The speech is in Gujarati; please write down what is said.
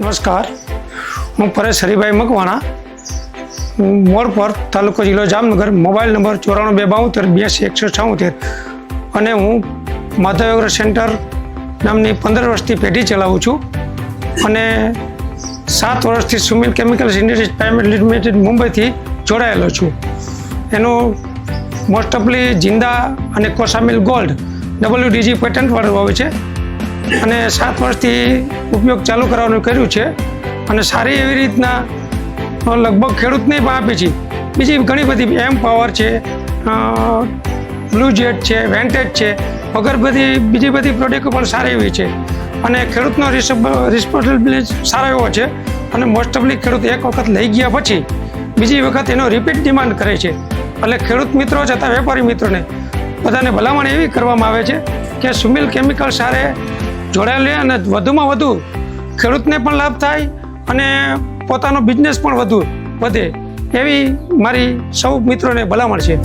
નમસ્કાર. હું પરેશ હરિભાઈ મકવાણા. મોરપર તાલુકો જિલ્લો જામનગર, મોબાઈલ નંબર ચોરાણું બે બાઉતેર બ્યાસી એકસો છાઉતેર અને હું માધવ સેન્ટર નામની પંદર વર્ષથી પેઢી ચલાવું છું. અને સાત વર્ષથી Sumil chemicals industries private limited મુંબઈથી જોડાયેલો છું. એનું મોસ્ટ ઓફલી જિંદા અને કોસામિલ ગોલ્ડ, ડબલ્યુ ડીજી પેટન્ટવાળું આવે છે. અને સાત વર્ષથી ઉપયોગ ચાલુ કરવાનું કર્યું છે. અને સારી એવી રીતના લગભગ ખેડૂતને પણ આપી છે. બીજી ઘણી બધી એમ પાવર છે બ્લુ છે વેન્ટેજ છે, વગર બધી, બીજી બધી પ્રોડક્ટો પણ સારી એવી છે. અને ખેડૂતનો રિસ્પોન્સિબિલિટી સારો એવો છે. અને મોસ્ટ ઓફલી ખેડૂત એક વખત લઈ ગયા પછી, બીજી વખત એનો રિપીટ ડિમાન્ડ કરે છે. એટલે ખેડૂત મિત્રો છતાં વેપારી મિત્રોને, બધાને ભલામણ એવી કરવામાં આવે છે કે સુમિલ કેમિકલ સારે જોડાયેલી અને વધુમાં વધુ ખેડૂતને પણ લાભ થાય અને પોતાનો બિઝનેસ પણ વધુ વધે એવી મારી સૌ મિત્રોને ભલામણ છે.